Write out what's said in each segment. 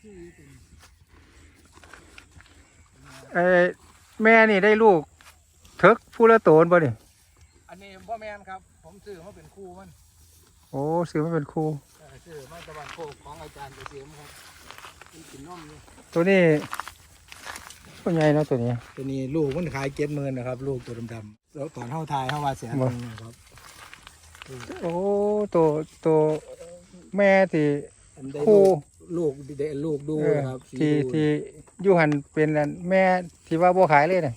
ชื่อนี้เป็นเอ้ยแม่นี่ได้ลูกเทิกผู้ละโตนบ่นี่ อันนี้พ่อแมนครับ ผมซื้อมาเป็นครูมันโอ้ซื้อมาเป็นครูเออซื้อมาตะวันโคกของอาจารย์เกษมครับมันกินนมอยู่ตัวนี้ตัวใหญ่เนาะตัวนี้ ตัวนี้ลูกมันขายเก็ดหมื่นนะครับ ลูกตัวดำๆแล้วตอนเท่าทายเท่าว่าแสนหนึงนะครับโอ้ตัวตัวแม่ที่อันได้ครูลูก ลูกได้ลูกดูเออนะครับสีที่ดูที่อยูหันเป็นอันแม่ที่ว่าบ่ขายเลยน่ะ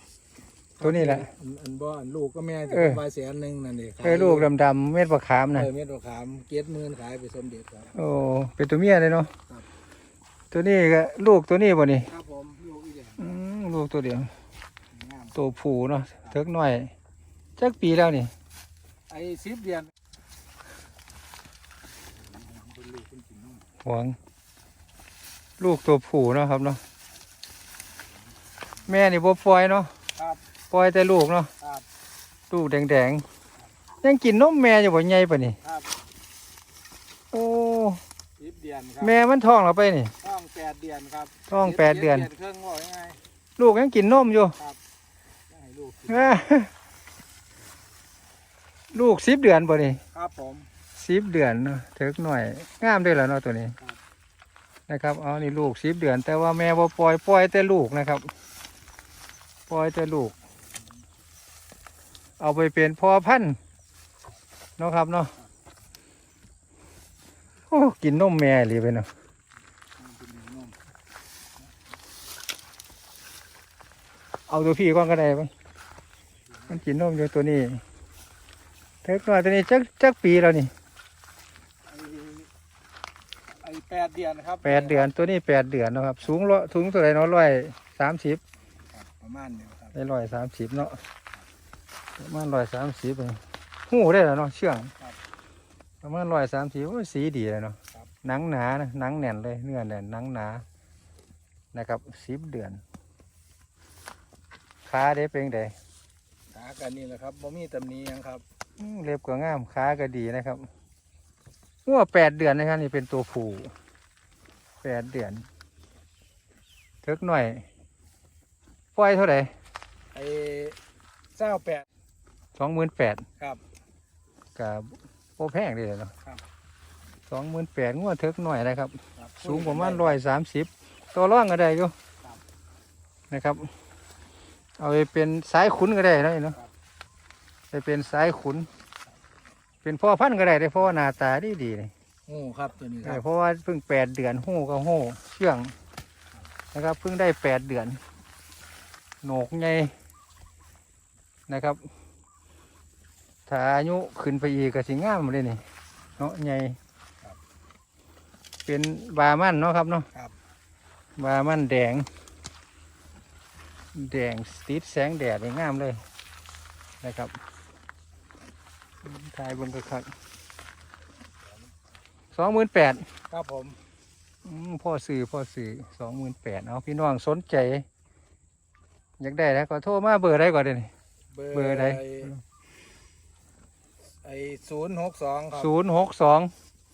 ตัวนี้แหละอันอันบ่อันลูกก็แม่ที่เออว่าแสนหนึ่งนั่นเองเออลูกดำๆเม็ดบะขามน่ะ เออเม็ดมะขามเก็ดหมื่นขายไปสมเด็จครับ โอ้ เป็นตัวเมียเลยเนาะ ครับ ตัวนี้ก็ลูกตัวนี้บ่นี่ครับผมลูกอีกอย่างอืมลูกตัวเดียว งามตัวผู้เนาะเทิกหน่อย จักปีแล้วนี่ ไอ้สิบเดือนเป็นลูกเป็นกินนมหวง ลูกตัวผู้เนาะครับเนาะแม่นี่บ่ปล่อยเนาะครับปล่อยแต่ลูกเนาะครับลูกแดงๆยังกินนมแม่อยู่บ่ใหญ่ปะนี่ครับโอ้สิบเดือนครับแม่มันท้องแล้วไปนี่ท้องแปดเดือนครับท้องแปดเดือนครึ่งว่ายังไงลูกยังกินนมอยู่จะให้ลูกกินลูกสิบเดือนป่ะนี่ครับผมสิบเดือนเนาะเถิกหน่อยงามด้วยแล้วเนาะตัวนี้ครับ นะครับเอานี่ลูกสิบเดือน แต่ว่าแม่บ่ปล่อยปล่อยแต่ลูกนะครับ ปล่อยแต่ลูก เอาไปเป็นพอพันธุ์เนาะครับเนาะโอ้กินนมแม่เลยไปเนาะเอาตัวพี่ก่อนก็ได้ไปมันกินนมอยู่ตัวนี้เถิกหน่อยตัวนี้จักจักปีแล้วนี่ ไอ้ไอ้แป ดเดือนครับแปดเดือนตัวนี้แปดเดือนเนาะครับ สูงร้อยสูงเท่าไหร่เนาะร้อยสามสิบครับประมาณนี้ครับได้ร้อยสามสิบเนาะประมาณร้อยสามสิบหูได้แล้วเนาะเชื่องประมาณร้อยสามสิบสีดีเลยเนาะหนังหนานะหนังแน่นเลยเนื้อแน่นหนังหนานะครับสิบเดือนขาได้เป็นไงขากันนี่แหละครับบ่มีตำหนิหยังครับอืมเล็บก็งามขาก็ดีนะครับหัวแปดเดือนนะครับนี่เป็นตัวผู้ แปดเดือนเทิกหน่อยปล่อยเท่าไหร่ไอ้เจ้าแปดสองหมื่นแปดครับ กับโปแพงเลยเนาะครับ สองหมื่นแปดงวดเทิกหน่อยนะครับ ครับสูงประมาณร้อยสามสิบตัวร่องก็ได้อยู่ครับนะครับ เอาไปเป็นสายขุนก็ได้นะเนาะครับ ไปเป็นสายขุน เป็นพ่อพันธุ์ก็ได้ได้เพราะว่าหน้าตาดีดีเลย โอ้ครับตัวนี้คเอรัอบเพราะว่าเพิ่งแปดเดือนหูก็หูเชื่องนะครับเพิ่งได้แปดเดือนโหนกใหญ่นะครับถ้าอายุขึ้นไปอีกก็สิงามเลยนี่เนาะใหญ่เป็นบามันเนาะครับเนาะครับ บามันแดง แดงติดแสงแดดนี่งามเลยนะครับถ่ายเบนกระคัก สองหมื่นแปดครับผมพ่อสื่อพ่อสื่อสองหมื่นแปดเอาพี่น้องสนใจ อยากได้แล้วก็โทรมาเบอร์ได้ก่อนเดี๋ยวนี้เบอร์เบอร์ใดไอ้ศูนย์หกสองครับศูนย์หกสอง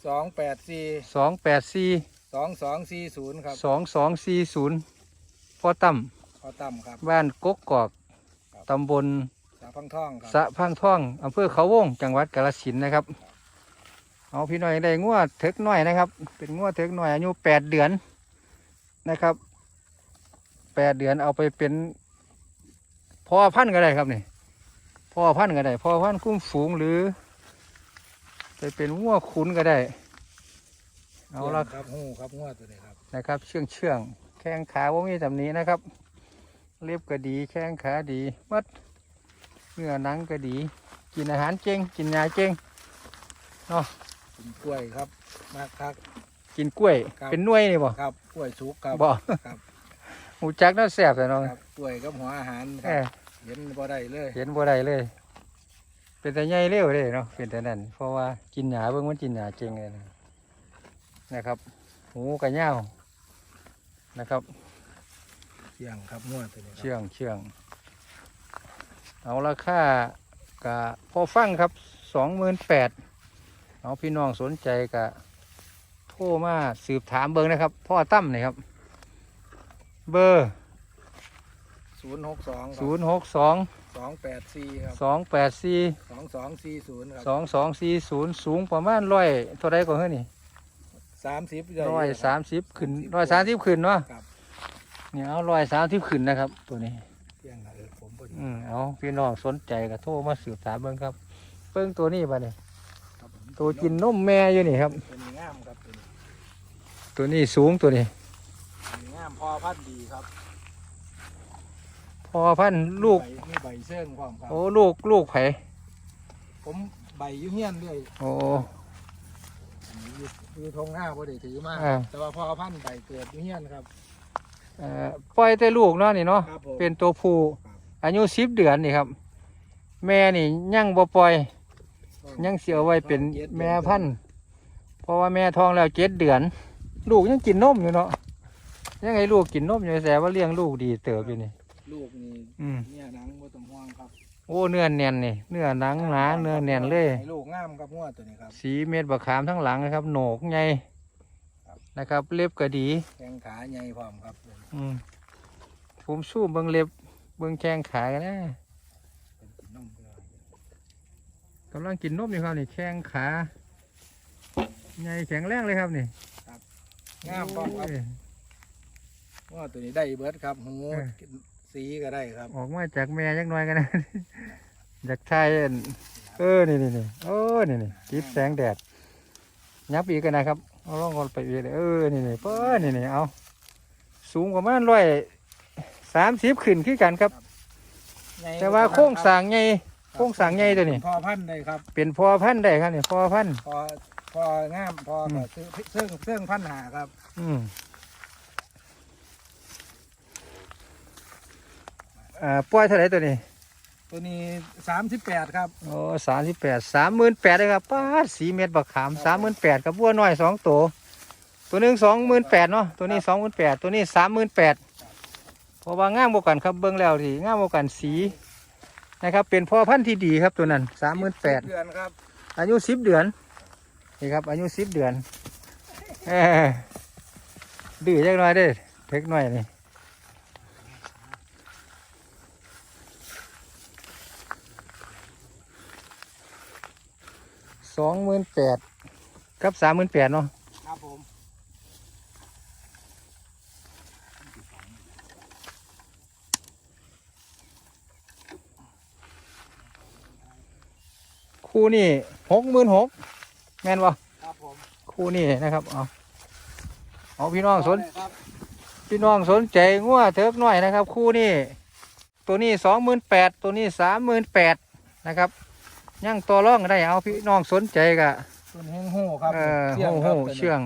สองแปดสี่สองแปดสี่สองสองสี่ศูนย์ครับสองสองสี่ศูนย์พ่อตั้มพอต่ำครับบ้านกกกอกครับตำบลสาพังท่องครับสะพังท่องอำเภอเขาวง จังหวัดกาฬสินธุ์นะครับ เอาพี่น้อยได้งวดเถิกหน่อยนะครับ เป็นงวดเถิกหน่อยอายุแปดเดือนนะครับแปดเดือนเอาไปเป็นพ่อพันธุ์ก็ได้ครับนี่พ่อพันธุ์ก็ได้พ่อพันธุ์คุ้มฝูงหรือ ไปเป็นงัวขุนก็ได้ เอาละครับหูครับงวดตัวนี้ครับนะครับ เชื่องเชื่องแข้งขาว่ามีแบบนี้นะครับ เล็บก็ดี แข้งขาดีมัดเนื้อหนังก็ดี กินอาหารเก่งกินยาเก่ง กินกล้วยครับมากครับ กินกล้วย ครับ เป็นหน่วยนี่บ่ครับกล้วยสุกครับ บ่ครับ หูจักน่าแสบแต่น้องครับกล้วยกับหัวอาหารคเอรับอเห็นบ่ได้เลยเห็นบ่ได้เลย เป็นแต่ใหญ่เร็วเลยเนาะเป็นแต่นั่นเพราะว่ากินหยาเบิ่งมันกินหยาเก่งเลยนะนะครับ หูกระเหย้านะครับเที่ยงครับงวดตัวนี้ครับ เชื่องเชื่อง เอาราคากะพอฟังครับสองหมื่นแปด เอาพี่น้องสนใจกะโทรรมาสืบถามเบิงนะครับ พ่อตั้มนี่ครับ เบอร์ศูนย์หกสองศูนย์หกสองสองแปดสี่ครับสองแปดสี่สองสองสี่ศูนย์ครับสองสองสี่ศูนย์สูงประมาณร้อยเท่าไรก็เฮ้ยนี่สามสิบร้อยสามสิบขึ้นร้อยสามสิบขึ้นเนาะครับเนี่ยเอาร้อยสามสิบขึ้นนะครับ ตัวนี้เที่ยงนะเออผมพอดีอืมเอาพี่น้องสนใจก็โทรมาสืบถามเบิ่งครับเบิ่งตัวนี้บ่เนี่ยครับผม ตัวกินนมแม่อยู่นี่ครับ ตัวนี้งามครับตัวนี้ตัวนี้สูงตัวนี้ตัวนี้งามพอพันธุ์ดีครับพอพันธุ์ลูกใบมีใบเส้นความครับ โอ้ลูกลูกไผผมใบอยุ่เฮียนด้วยโอ้ อันนี้อยู่อยู่ทงห้าพอดีถือมาอ่า แต่ว่าพอพันธุ์ใบเกิดอยุ่เฮียนครับ เอ่อปล่อยแต่ลูกเนาะนี่เนาะครับผมเป็นตัวผู้ครับอายุสิบเดือนนี่ครับ แม่นี่ยังบ่ปล่อย ยังเสียไว้เป็นแม่พันธุ์เพราะว่าแม่ท้องแล้วเจ็ดเดือน ลูกยังกินนมอยู่เนาะยังไงลูกกินนมอยู่แต่ว่าเลี้ยงลูกดีเติบอยู่นี่ลูกนี่อืมเนี่ยหนังบ่ต้องห่วงครับโอ้เนื้อแน่นนี่เนื้อหนังหนาเนื้อแน่นเลยให้ลูกงามครับหัวตัวนี้ครับสีเม็ดบะขามทั้งหลังนะครับโหนกใหญ่ครับนะครับ เล็บก็ดี แข้งขาใหญ่พร้อมครับอืมผมสู้เบิงเล็บเบิงแข้งขากันนะ เป็นกินนมเลย กำลังกินนมอยู่ครับนี่แข้งขาใหญ่แข็งแรงเลยครับนี่งามพร้อมครับโอ้ยหัวตัวนี้ได้เบิดครับหูเออสีก็ได้ครับ ออกมาจากแม่ยักหน้อยกันนะจากชายอันเออนี่นี่นี่โอ้นี่นี่จิบแสงแดดยับอีกกันนะครับเอาล่องกันไปอีกเลยเออนี่นี่เปิ้ลนี่นี่เอาสูงประมาณร้อยสามสิบขึ้นขึ้นกันครับใหญ่แต่ว่าโค้งสร้างให ญ่โค้งสร้างใหญ่ตัวนี้ พอพันธุ์ได้ครับ เป็นพอพันธุ์ได้ครับนี่พอพันธุ์ พอพองามพออืมก็ซื้อเสื่องเสื่องพันหาครับอืมอ่าปล่อยเท่าไหร่ตัวนี้ตัวนี้สามสิบแปดครับโอ้สามสิบแปดสามหมื่นแปดเลยครับป้าดสีเม็ดบักขามสามหมื่นแปดกับบัวน้อยสองตัวตัวหนึ่งสองหมื่นแปดเนาะตัวนี้สองหมื่นแปดตัวนี้สามหมื่นแปดเพราะว่าง่ามบวกันครับเบิ้งแล้วสิง่ามบวกันสี นะครับ เป็นพ่อพันธุ์ที่ดีครับตัวนั้นสามหมื่นแปดเดือนครับอายุสิบเดือนนี่ครับอายุสิบเดือนเอ้อดื้อจักหน่อยเด้อเล็กหน่อยนี่สองหมื่นแปดกับสามหมื่นแปดเนาะ ครับผม คู่นี่หกหมื่นหกแม่นวะครับผมคู่นี่นะครับเอาเอาพี่น้องสนครับพี่น้องสนใจงัวเถิกหน่อยนะครับ คู่นี้ตัวนี้สองหมื่นแปดตัวนี้สามหมื่นแปดนะครับยังตัวร่องได้เอาพี่น้องสนใจกะตัวนี้หูครับเออเชื่โหองโหครับตัวนี้เชื่อง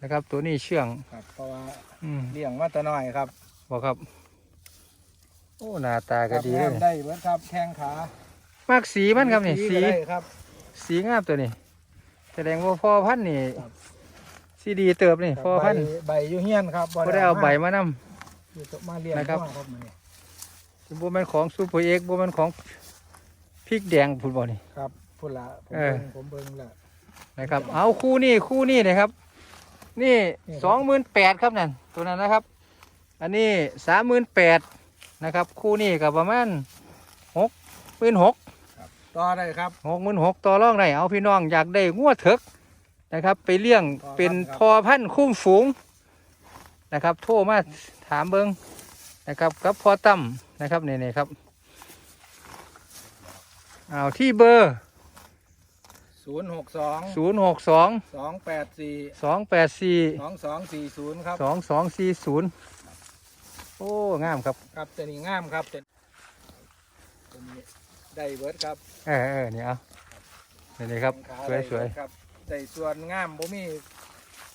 นะครับ ตัวนี้เชื่องครับเพราะว่าอืมเลี้ยงมาแต่น้อยครับบอกครับ โอ้หน้าตาคก็รับดีงาเลมยได้เบิดครับแข้งขา มากสีมันครับนี่สี ก็ได้ครับ สีงามตัวนี้ แสดงว่าพ่อพันธุ์นี่ครับ สีดีเติบนี่พ่อพันธุ์ใบใบอยูเฮียนครับก็ได้เอาใบมานอยู่ตกมาเลี้ยงนะครับงัวครับมื้อนี้ำบ่แม่นของซูเปอร์เอ็กบ่แม่นของพริกแดงพุ่นบ่นี่ ครับพุ่นละผมเออ เบิ่งผมเบิ่งละ นะครับ เอาคู่นี่คู่นี่นะครับ นี่นี่ครับ สองหมื่นแปดครับนั่นตัวนั้นนะครับ อันนี้สามหมื่นแปดนะครับ คู่นี่กับประมาณหกหมื่นหก ต่อได้ครับ หกหมื่นหกต่อรองได้เอาพี่น้องอยากได้งัวเถิกนะครับ ไปเลี้ยงพอพันธุ์เป็นครับ พอพันธุ์คุ้มฝูงนะครับ โทรมาถามเบิงนะครับกับพอตั้มนะครับนี่นี่ครับเอาที่เบอร์ ศูนย์หกสองศูนย์หกสองสองแปดสี่สองแปดสี่สองสองสี่ศูนย์ครับสองสองสี่ศูนย์โอ้ งามครับ ครับตัวนี้งามครับตัวตัวนี้ ได้เบิดครับเออเออนี่เอานี่นี่ครับขาสวยสวยได้เบิดครับได้ส่วนงามบ่มี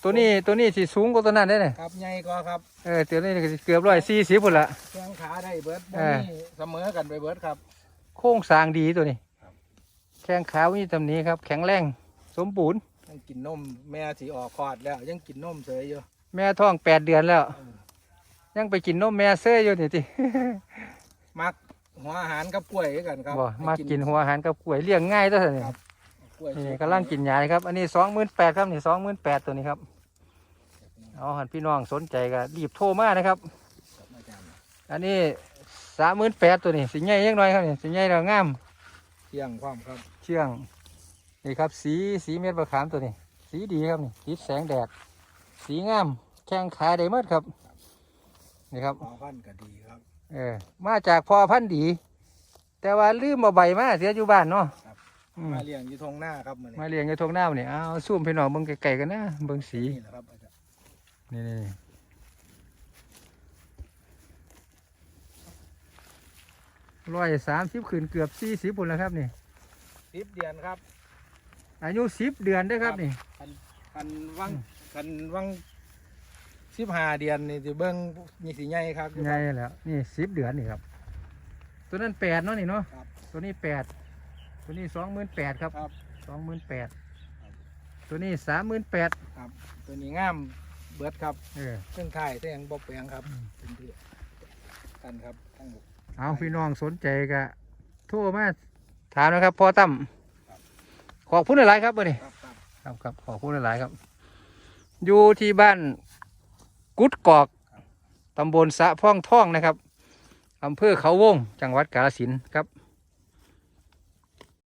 ตัวนี้ตัวนี้สีสูงกว่าตัวนั้นได้เลยครับใหญ่ก็ครับเออตัวนี้ก็สิเกือบร้อยสี่สิบพุ่นละแข้งขาได้เบิดบ่เออมีเสมอกันไปเบิดครับ โค้งสร้างดีตัวนี้ครับแข้งขามีตำหนี้ครับ แข็งแรงสมบูรณ์ยังกินนมแม่สีออกคลอดแล้ว ยังกินนมเฉยอยู่แม่ท้องแปดเดือนแล้วเออยังไปกินนมแม่เซ่อยู่นี่ติมัก หัวอาหารกับกล้วยคือกันครับบ่มาให้กินหัวอาหารกับกล้วยเลี้ยงง่ายตัวนี้ครับกกล้วยนี่กำลังกินยาเลยครับ อันนี้สองหมื่นแปดครับนี่สองหมื่นแปดตัวนี้ครับเอาหันพี่น้องสนใจก็รีบโทรมานะครับครับอาจารย์อันนี้สามหมื่นแปดตัวนี้สีใหญ่ยังน้อยครับนี่สีใหญ่แล้วงามเที่ยงความครับเชื่องนี่ครับ สีสีเม็ดมะขามตัวนี้ สีดีครับนี่ติดแสงแดด สีงามแข้งขาได้หมดครับ นี่ครับพอพันธุ์ก็ดีครับ เออ มาจากพอพันธุ์ดี แต่ว่าลืมมาใบมาเสียอยู่บ้านเนาะอืมมาเลี้ยงอยู่ทงหน้าครับมันมาเลี้ยงอยู่ทงหน้าเนี่ยเอาซูมพี่น้องเบิ่งไกลๆกันนะเบิ่งสี นี่แหละครับอาจารย์นี่นี่ร้อยสามสิบขึ้นเกือบสี่สิบปุ่นแล้วครับนี่ สิบเดือนครับ อายุสิบเดือนได้อครับนี่ คันวังคันวัง สิบห้าเดือนนี่จะเบิ้งมีสีใหญ่ครับไงแล้ว นี่สิบเดือนนี่ครับ ตัวนั้นแปดเนาะนี่เนาะครับตัวนี้แปดตัวนี้สองหมื่นแปดครับครับสองหมื่นแปดครับ ตัวนี้สามหมื่นแปดครับ ตัวนี้งามเบิดครับเออ เครื่องข่ายเสียงบอบแปลงครับอืมเป็นที่กันครับทั้งหมด เอาพี่น้องสนใจก็โทรมาถามนะครับพ่อตั้มครับ ขอบคุณหลายๆครับเบอร์นี้ครับครับ ครับครับขอบคุณหลายๆครับ อยู่ที่บ้าน กุดกอกตำบลสะพ่องท่องนะครับอำเภอเขาวง จังหวัดกาฬสินครับ